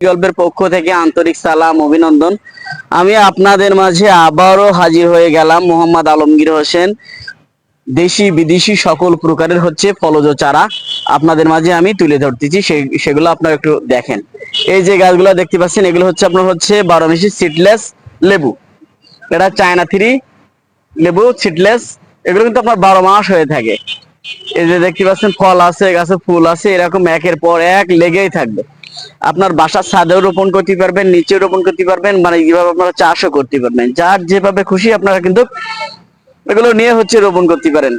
গল্পের পক্ষ থেকে আন্তরিক সালাম, অভিনন্দন। আমি আপনাদের মাঝে আবারও হাজির হয়ে গেলাম মোহাম্মদ আলমগীর হোসেন। দেশি, বিদেশি সকল প্রকারের হচ্ছে ফলজ চারা আপনাদের মাঝে আমি তুলে ধরতেছি সেগুলো আপনারা একটু দেখেন। এই যে গাছগুলো দেখতে পাচ্ছেন, এগুলো হচ্ছে আপনার হচ্ছে বারো মিশি সিডলেস লেবু। এটা চায়না থ্রি লেবু, সিডলেস, এগুলো কিন্তু আপনার বারো মাস হয়ে থাকে। এই যে দেখতে পাচ্ছেন, ফল আছে, গাছে ফুল আছে, এরকম একের পর এক লেগেই থাকবে। আপনার বাসার ছাদেও রোপণ করতে পারবেন নিচেও রোপণ করতে পারবেন মানে এইভাবে আপনারা চাষও করতে পারবেন। যার যেভাবে খুশি আপনারা কিন্তু এগুলো নিয়ে হচ্ছে রোপণ করতে পারেন।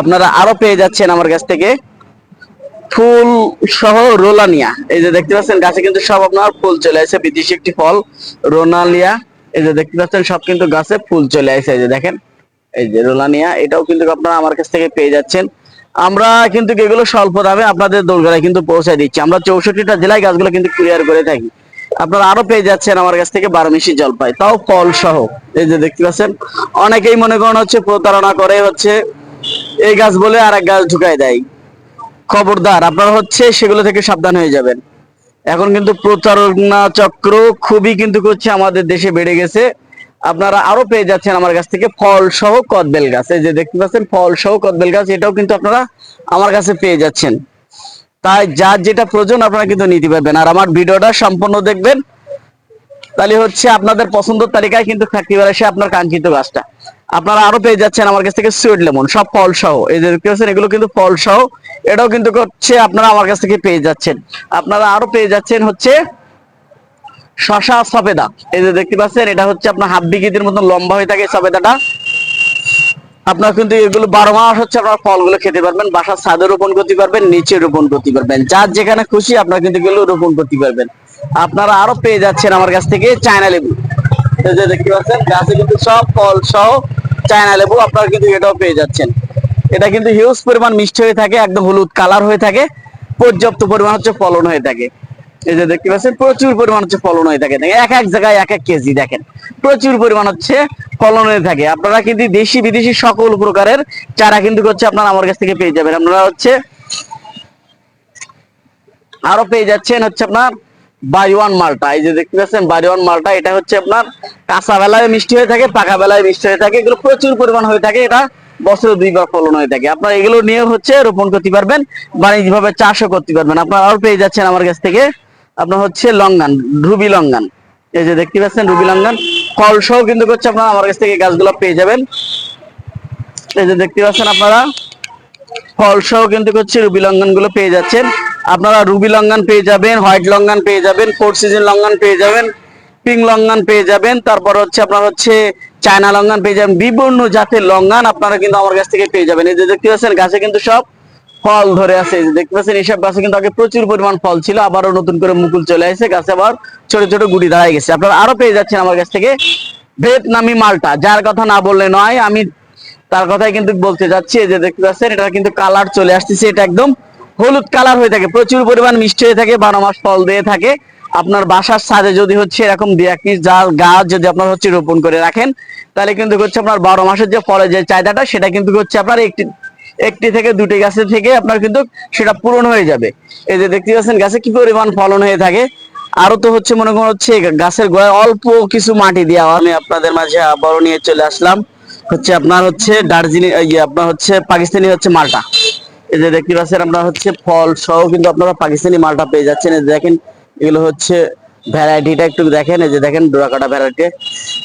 আপনারা আরও পেয়ে যাচ্ছেন আমার কাছ থেকে ফুল সহ রোলানিয়া। এই যে দেখতে পাচ্ছেন, গাছে কিন্তু সব আপনার ফুল চলে আসে, বিদেশি একটি ফল, রোনালিয়া। এই যে দেখতে পাচ্ছেন, সব কিন্তু গাছে ফুল চলে আসে, এই যে দেখেন। এই যে রোলানিয়া, এটাও কিন্তু আপনারা আমার কাছ থেকে পেয়ে যাচ্ছেন। আমরা কিন্তু এগুলো স্বল্প দামে আপনাদের দোলগাড়ায় কিন্তু পৌঁছায় দিচ্ছি। আমরা চৌষট্টিটা জেলায় গাছগুলো কিন্তু কুরিয়ার করে থাকি। আপনারা আরও পেয়ে যাচ্ছেন আমার কাছ থেকে বারোমিশি জলপাই, তাও ফল সহ এই যে দেখতে পাচ্ছেন, অনেকেই মনে করেন হচ্ছে প্রতারণা করে হচ্ছে এই গাছ বলে আর এক গাছ ঢুকাই দেয়। খবরদার, আপনারা হচ্ছে সেগুলো থেকে সাবধান হয়ে যাবেন। এখন কিন্তু প্রতারণা চক্র খুবই কিন্তু হচ্ছে আমাদের দেশে বেড়ে গেছে। আপনারা আরও পেয়ে যাচ্ছেন আমার কাছ থেকে ফল সহ কদবেল গাছ। এই যে দেখতে পাচ্ছেন, ফল সহ কদবেল গাছ, এটাও কিন্তু আপনারা আমার কাছে পেয়ে যাচ্ছেন। তাই যার যেটা প্রয়োজন আপনারা কিন্তু নিতে পারবেন। আর আমার ভিডিওটা সম্পূর্ণ দেখবেন। তাহলে হচ্ছে আপনাদের পছন্দের তালিকায় কিন্তু থাকতে পারে সে আপনার কাঙ্ক্ষিত গাছটা। আপনারা আরও পেয়ে যাচ্ছেন আমার কাছ থেকে সুইট লেমন, সব ফল সহ। এই যে দেখতে পাচ্ছেন, এগুলো কিন্তু ফল সহ। এটাও কিন্তু হচ্ছে আপনারা আমার কাছ থেকে পেয়ে যাচ্ছেন। আপনারা আরও পেয়ে যাচ্ছেন হচ্ছে শশা সফেদা এই যে দেখতে পাচ্ছেন, এটা হচ্ছে আপনার হাফ বিঘিদের মতন লম্বা হয়ে থাকে সফেদাটা আপনার কিন্তু এগুলো বারো মাস হচ্ছে আপনার ফলগুলো খেতে পারবেন, বাসার ছাদে রোপণ করতে পারবেন, নিচে রোপণ করতে পারবেন। যার যেখানে খুশি আপনারা কিন্তু এগুলো রোপণ করতে পারবেন। আপনারা আরও পেয়ে যাচ্ছেন আমার কাছ থেকে চায়না লেবু। এই যে দেখতে পাচ্ছেন, গাছে কিন্তু সব ফল সহ চায়না লেবু আপনারা কিন্তু এটাও পেয়ে যাচ্ছেন। এটা কিন্তু হিউজ পরিমাণ মিষ্টি হয়ে থাকে, একদম হলুদ কালার হয়ে থাকে, পর্যাপ্ত পরিমাণ হচ্ছে ফলন হয়ে থাকে। এই যে দেখতে পাচ্ছেন, প্রচুর পরিমাণ হচ্ছে ফলন হয়ে থাকে এক এক জায়গায় এক এক কেজি দেখেন। প্রচুর পরিমাণ হচ্ছে ফলন হয়ে থাকে। আপনারা কিন্তু দেশি বিদেশি সকল প্রকারের চারা কিন্তু হচ্ছে আপনারা আমার কাছ থেকে পেয়ে যাবেন। আপনারা হচ্ছে আরও পেয়ে যাচ্ছেন হচ্ছে আপনার বাড়িওয়ান মালটা। এই যে দেখতে পাচ্ছেন, বাই ওয়ান মালটা, এটা হচ্ছে আপনার কাঁচা বেলায় মিষ্টি হয়ে থাকে, পাকা বেলায় মিষ্টি হয়ে থাকে। এগুলো প্রচুর পরিমাণ হয়ে থাকে, এটা বছরে দুইবার ফলন হয়ে থাকে। আপনার এগুলো নিয়ে হচ্ছে রোপণ করতে পারবেন বাণিজ্যিক ভাবে চাষও করতে পারবেন। আপনারা আরও পেয়ে যাচ্ছেন আমার কাছ থেকে। আপনার হচ্ছে লঙ্গান, রুবি লঙ্গান। এই যে দেখতে পাচ্ছেন, রুবি লঙ্গান। ফল সহ কিন্তু হচ্ছে আপনারা, আমার কাছ থেকে গাছগুলো পেয়ে যাবেন। এই যে দেখতে পাচ্ছেন আপনারা ফল সহ কিন্তু হচ্ছে রুবি লঙ্ঘনগুলো পেয়ে যাচ্ছেন। আপনারা রুবি লঙ্ঘন পেয়ে যাবেন, হোয়াইট লঙ্ঘন পেয়ে যাবেন, ফোর সিজন লঙ্ঘন পেয়ে যাবেন, পিঙ্ক লঙ্ঘন পেয়ে যাবেন, তারপর হচ্ছে আপনার হচ্ছে চায়না লঙ্ঘন পেয়ে যাবেন, বিভিন্ন জাতের লঙ্গান আপনারা কিন্তু আমার কাছ থেকে পেয়ে যাবেন। এই যে দেখতে পাচ্ছেন, গাছে কিন্তু সব ফল ধরে আছে দেখতে পাচ্ছেন এইসব গাছে কিন্তু আগে প্রচুর পরিমাণ ফল ছিল, আবারও নতুন করে মুকুল চলে আসছে গাছে আবার ছোট ছোট গুড়ি দাঁড়ায় গেছে। আপনারা আরও পেয়ে যাচ্ছেন আমার কাছ থেকে ভিয়েতনামি মালটা। যার কথা না বললে নয়, আমি তার কথাই কিন্তু বলতে যাচ্ছি যে দেখতে পাচ্ছেন, এটা কিন্তু কালার চলে আসতেছে, এটা একদম হলুদ কালার হয়ে থাকে, প্রচুর পরিমাণ মিষ্টি হয়ে থাকে, বারো মাস ফল দিয়ে থাকে। আপনার বাসার সাজে যদি হচ্ছে এরকম দু এক পিস যা গাছ যদি আপনার হচ্ছে রোপণ করে রাখেন, তাহলে কিন্তু হচ্ছে আপনার বারো মাসের যে ফলের যে চাহিদাটা, সেটা কিন্তু হচ্ছে আপনার একটি একটি থেকে দুটি গাছের থেকে আপনার কিন্তু সেটা পূরণ হয়ে যাবে। এই যে দেখতে পাচ্ছেন, গাছে কি পরিমাণ ফলন হয়ে থাকে? আরও তো হচ্ছে মনে করেন হচ্ছে গাছের গোড়ায় অল্প কিছু মাটি দেওয়া আমি আপনাদের মাঝে আবারও নিয়ে চলে আসলাম। হচ্ছে আপনার হচ্ছে দার্জিলিং আপনার হচ্ছে পাকিস্তানি হচ্ছে মালটা। এই যে দেখতে পাচ্ছেন আপনার হচ্ছে ফল সহ কিন্তু আপনারা পাকিস্তানি মালটা পেয়ে যাচ্ছেন। এই দেখেন, এগুলো হচ্ছে ভ্যারাইটিটা একটু দেখেন। এই যে দেখেন, ডোরাকাটা ভ্যারাইটি।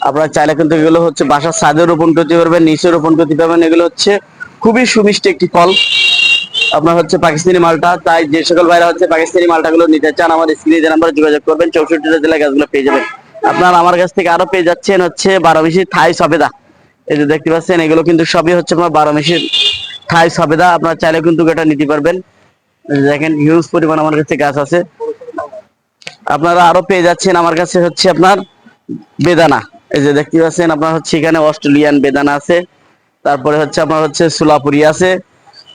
আপনারা চাইলে কিন্তু এগুলো হচ্ছে বাসার ছাদে রোপণ করতে পারবেন, নিচে রোপণ করতে পারবেন। এগুলো হচ্ছে খুবই সুমিষ্টি একটি ফল। আপনার হচ্ছে পাকিস্তানি মালটা, তাই যে সকল ভাইরা হচ্ছে পাকিস্তানি মালটাগুলো নিতে চান আমার স্ক্রিনে যে নাম্বারে যোগাযোগ করবেন। চৌষট্টিটা জেলা গাছগুলো পেয়ে যাবেন। আপনার আমার কাছ থেকে আরও পেয়ে যাচ্ছেন হচ্ছে বারো মিশি থাই সবেদা। এই যে দেখতে পাচ্ছেন, এগুলো কিন্তু সবই হচ্ছে আপনার বারো মিশি থাই সবেদা। আপনার চাইলে কিন্তু এটা নিতে পারবেন। দেখেন হিউজ পরিমাণ আমার কাছে গাছ আছে। আপনারা আরও পেয়ে যাচ্ছেন আমার কাছে হচ্ছে আপনার বেদানা। এই যে দেখতে পাচ্ছেন, আপনার হচ্ছে এখানে অস্ট্রেলিয়ান বেদানা আছে। তারপরে হচ্ছে আপনার হচ্ছে সুলাপুরি আছে,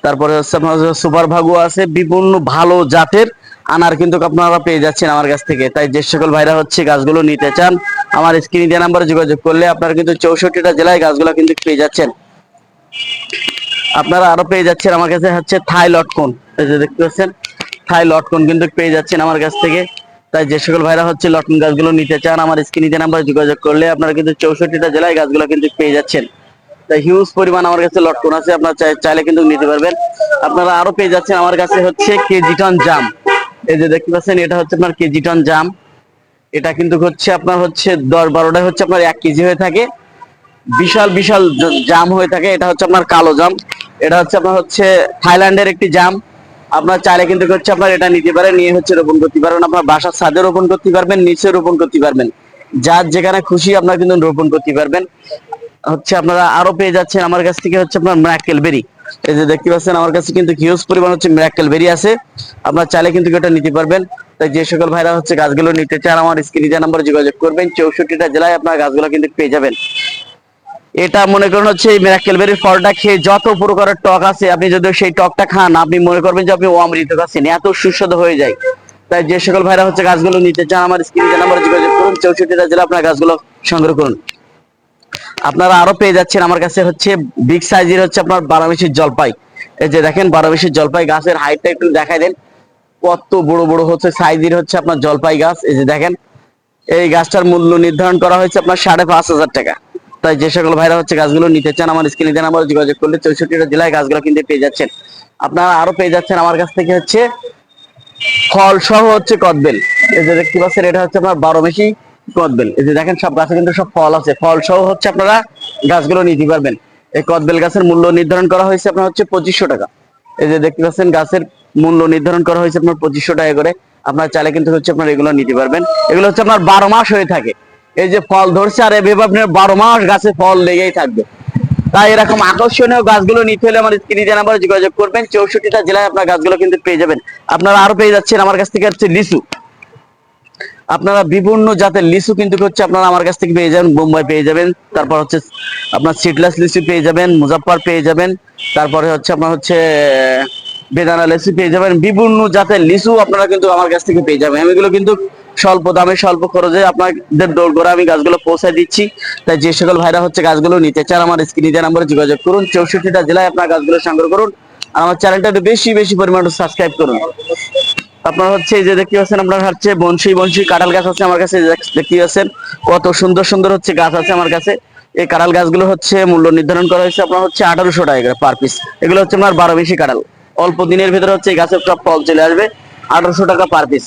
তারপরে হচ্ছে আপনার সুপার ভাগু আছে, বিভিন্ন ভালো জাতের আনার কিন্তু আপনারা পেয়ে যাচ্ছেন আমার কাছ থেকে। তাই যে সকল ভাইরা হচ্ছে গাছগুলো নিতে চান, আমার স্ক্রিনে দেওয়া নাম্বারে যোগাযোগ করলে আপনারা কিন্তু চৌষট্টিটা জেলায় গাছগুলো কিন্তু পেয়ে যাচ্ছেন। আপনারা আরও পেয়ে যাচ্ছেন আমার কাছে হচ্ছে থাই লটকন এই যে দেখতে পাচ্ছেন, থাই লটকন কিন্তু পেয়ে যাচ্ছেন আমার কাছ থেকে। তাই যে সকল ভাইরা হচ্ছে লটকন গাছগুলো নিতে চান, আমার স্ক্রিনে নাম্বার যোগাযোগ করলে আপনারা কিন্তু চৌষট্টিটা জেলায় গাছগুলো কিন্তু পেয়ে যাচ্ছেন। হিউজ পরিমাণ আমার কাছে লটকন আছে, আপনারা চাই- চাইলে কিন্তু নিতে পারবেন। আপনারা আরও পেয়ে যাচ্ছেন আমার কাছে হচ্ছে কেজি টন জাম। এই যে দেখতে পাচ্ছেন, এটা হচ্ছে আপনার কেজি টন জাম। এটা কিন্তু হচ্ছে আপনার হচ্ছে দশ বারোটা হচ্ছে আপনার এক কেজি হয়ে থাকে। বিশাল বিশাল জাম হয়ে থাকে। এটা হচ্ছে আপনার কালো জাম। এটা হচ্ছে আপনার হচ্ছে থাইল্যান্ডের একটি জাম। আপনার চাইলে কিন্তু হচ্ছে আপনার এটা নিতে পারেন। নিয়ে হচ্ছে রোপণ করতে পারবেন। আপনার বাসার ছাদে রোপণ করতে পারবেন, নিচে রোপণ করতে পারবেন। যার যেখানে খুশি আপনার কিন্তু রোপণ করতে পারবেন। হচ্ছে আপনারা আরও পেয়ে যাচ্ছেন আমার কাছ থেকে হচ্ছে আপনার ম্যাকেল বেরি এই যে দেখতে পাচ্ছেন, আমার কাছে কিন্তু হিউজ পরিমাণ হচ্ছে ম্যাকেল বেরি আছে। আপনার চাইলে কিন্তু এটা নিতে পারবেন। তাই যে সকল ভাইরা হচ্ছে গাছগুলো নিতে চান, আমার স্ক্রিনে নাম্বার যোগাযোগ করবেন, চৌষট্টিটা জেলায় আপনার গাছগুলো কিন্তু পেয়ে যাবেন। এটা মনে করুন হচ্ছে এই মেরাকেল বেরির ফলটা খেয়ে যত প্রকারের টক আছে, আপনি যদি সেই টকটা খান, আপনি মনে করবেন যে আপনি অমৃত খাচ্ছেন এত সুস্বাদু হয়ে যায়। তাই যে সকল ভাইরা হচ্ছে গাছগুলো নিতে চান, আমার স্ক্রিনে নাম্বার যোগাযোগ করুন, চৌষট্টিটা জেলা আপনার গাছগুলো সংগ্রহ করুন। আপনারা আরও পেয়ে যাচ্ছেন আমার কাছে হচ্ছে বিগ সাইজের হচ্ছে আপনার বারামেশির জলপাই। এই যে দেখেন বারামেশির জলপাই গাছের হাইটটা একটু দেখাই দেন। কত বড় বড় হচ্ছে সাইজের হচ্ছে আপনার জলপাই গাছ। এই যে দেখেন, এই গাছটার মূল্য নির্ধারণ করা হয়েছে আপনার সাড়ে পাঁচ হাজার টাকা। তাই যে সকল ভাইরা হচ্ছে গাছগুলো নিতে চান, আমার স্ক্রিনে দেন আমার যোগাযোগ করলে চৌষট্টিটা জেলায় গাছগুলো কিনতে পেয়ে যাচ্ছেন। আপনারা আরও পেয়ে যাচ্ছেন আমার কাছ থেকে হচ্ছে ফল সহ হচ্ছে কদবেল। এই যে দেখতে পাচ্ছেন, এটা হচ্ছে আপনার বারো মেশি কদবেল। এই যে দেখেন, সব গাছে কিন্তু সব ফল আছে। ফল সহ হচ্ছে আপনারা গাছগুলো নিতে পারবেন। এই কদবেল গাছের মূল্য নির্ধারণ করা হয়েছে আপনার হচ্ছে পঁচিশশো টাকা। এই যে দেখতে পাচ্ছেন, গাছের মূল্য নির্ধারণ করা হয়েছে আপনার পঁচিশশো টাকা করে। আপনার চাইলে কিন্তু হচ্ছে আপনার এগুলো নিতে পারবেন। এগুলো হচ্ছে আপনার বারো মাস হয়ে থাকে। এই যে ফল ধরছে, আর এভাবে আপনার বারো মাস গাছে ফল লেগেই থাকবে। তাই এরকম আকর্ষণীয় গাছগুলো নিতে হলে আমার স্ক্রিনে নাম্বারে যোগাযোগ করবেন, চৌষট্টিটা জেলায় আপনার গাছগুলো কিন্তু পেয়ে যাবেন। আপনারা আরও পেয়ে যাচ্ছেন আমার কাছ থেকে হচ্ছে লিচু। আপনারা বিভিন্ন জাতের লিচু কিন্তু হচ্ছে আপনারা আমার কাছ থেকে পেয়ে যাবেন, বোম্বাই পেয়ে যাবেন, তারপর হচ্ছে আপনার সিডলেস লিচু পেয়ে যাবেন, মুজাফফর পেয়ে যাবেন, তারপরে হচ্ছে আপনার হচ্ছে, বেদানা লিচু পেয়ে যাবেন, বিভিন্ন জাতের লিচু আপনারা কিন্তু আমার কাছ থেকে পেয়ে যাবেন। এগুলো কিন্তু স্বল্প দামে, স্বল্প খরচে আপনাদের দৌড় করে আমি গাছগুলো পৌঁছে দিচ্ছি। তাই যে সকল ভাইরা হচ্ছে গাছগুলো নিতে চান, আমার স্ক্রিনে নাম্বারে যোগাযোগ করুন, চৌষট্টিটা জেলায় আপনার গাছগুলো সংগ্রহ করুন আমার চ্যানেলটা একটু বেশি বেশি পরিমাণে সাবস্ক্রাইব করুন। আপনার হচ্ছে এই যে দেখতে পাচ্ছেন আপনার হচ্ছে বনশি বনশি কাঁঠাল গাছ আছে আমার কাছে দেখতে পাচ্ছেন। কত সুন্দর সুন্দর হচ্ছে গাছ আছে আমার কাছে। এই কাঁঠাল গাছগুলো হচ্ছে মূল্য নির্ধারণ করা হয়েছে আপনার হচ্ছে আঠারোশো টাকা পার পিস এগুলো হচ্ছে আপনার বারো বেশি কাঁঠাল। অল্প দিনের ভিতরে হচ্ছে এই গাছের সব ফল চলে আসবে আঠারোশো টাকা পার পিস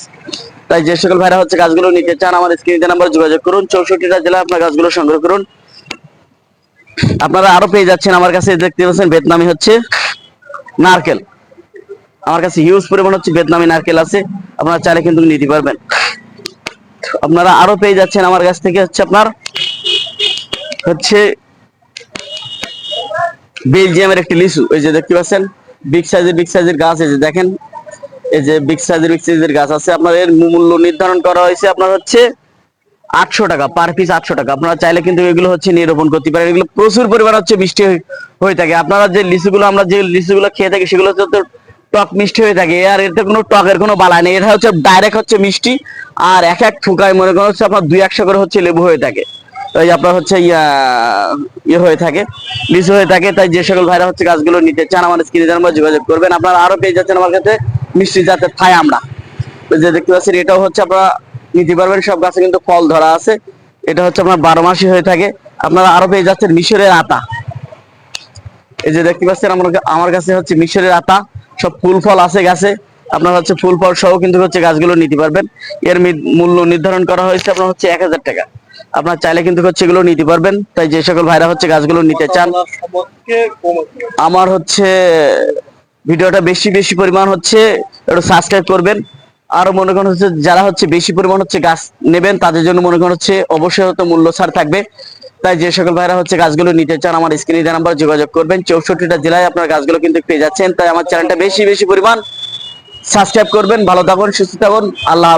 তাই যে সকল ভাইরা হচ্ছে গাছগুলো নিতে চান আমার স্ক্রিনে নাম্বার যোগাযোগ করুন। চৌষট্টিটা জেলা আপনার গাছগুলো সংগ্রহ করুন। আপনারা আরও পেয়ে যাচ্ছেন আমার কাছে, দেখতে পাচ্ছেন ভিয়েতনামি হচ্ছে নারকেল। আমার কাছে হিউজ পরিমাণ হচ্ছে ভিয়েতনামি নারকেল আছে, আপনারা চাইলে কিন্তু নিতে পারবেন। আপনারা আরও পেয়ে যাচ্ছেন আমার কাছ থেকে হচ্ছে আপনার, হচ্ছে বেলজিয়ামের একটি লিচু। এই যে দেখতে পাচ্ছেন বিগ সাইজের বিগ সাইজের গাছ, এই যে দেখেন, এই যে বিগ সাইজের বিগ সাইজের গাছ আছে। আপনার এর মূল্য নির্ধারণ করা হয়েছে আপনার হচ্ছে আটশো টাকা পার পিস আটশো টাকা। আপনারা চাইলে কিন্তু এগুলো হচ্ছে নিরূপণ করতে পারেন। এগুলো প্রচুর পরিমাণ হচ্ছে বৃষ্টি হয়ে- থাকে। আপনারা যে লিচুগুলো, আমরা যে লিচুগুলো খেয়ে থাকি, সেগুলো হচ্ছে টক মিষ্টি হয়ে থাকে। আর এতে কোনো টকের কোনো বালা নেই। এটা হচ্ছে ডাইরেক্ট হচ্ছে মিষ্টি আর এক এক থুকায় মনে করেন হচ্ছে আপনার দুই একশো করে হচ্ছে লেবু হয়ে থাকে। তাই আপনার হচ্ছে ইয়া ইয়ে হয়ে থাকে, লিচু হয়ে থাকে। তাই যে সকল ভাইরা হচ্ছে গাছগুলো নিতে চান আমার স্ক্রিনে জানাবার যোগাযোগ করবেন। আপনারা আরও পেয়ে যাচ্ছেন আমার কাছে মিষ্টি জাতের থাই আমরা। যে দেখতে পাচ্ছেন, এটাও হচ্ছে আপনারা নিতে পারবেন। সব গাছে কিন্তু ফল ধরা আছে। এটা হচ্ছে আপনার বারো মাসই হয়ে থাকে। আপনারা আরও পেয়ে যাচ্ছেন মিশরের আতা। এই যে দেখতে পাচ্ছেন, আমার আমার কাছে হচ্ছে মিশরের আতা। সব ফুল ফল আছে গাছে। আপনার হচ্ছে ফুল ফল সহ কিন্তু হচ্ছে গাছগুলো নিতে পারবেন। এর মূল্য নির্ধারণ করা হয়েছে আপনার হচ্ছে এক হাজার টাকা। আপনার চাইলে কিন্তু হচ্ছে এগুলো নিতে পারবেন। তাই যে সকল ভাইরা হচ্ছে গাছগুলো নিতে চান, আমার হচ্ছে ভিডিওটা বেশি বেশি পরিমাণ হচ্ছে একটু সাবস্ক্রাইব করবেন। আরও মনে করেন হচ্ছে যারা হচ্ছে বেশি পরিমাণ হচ্ছে গাছ নেবেন, তাদের জন্য মনে করেন হচ্ছে অবশ্যই হয়তো মূল্য ছাড় থাকবে। তাই যে সকল ভাইরা হচ্ছে গাছগুলো নিতে চান, আমার স্ক্রিনে নাম্বার যোগাযোগ করবেন। চৌষট্টিটা জেলায় আপনার গাছগুলো কিন্তু পেয়ে যাচ্ছেন। তাই আমার চ্যানেলটা বেশি বেশি পরিমাণ সাবস্ক্রাইব করবেন। ভালো থাকুন, সুস্থ থাকুন। আল্লাহ।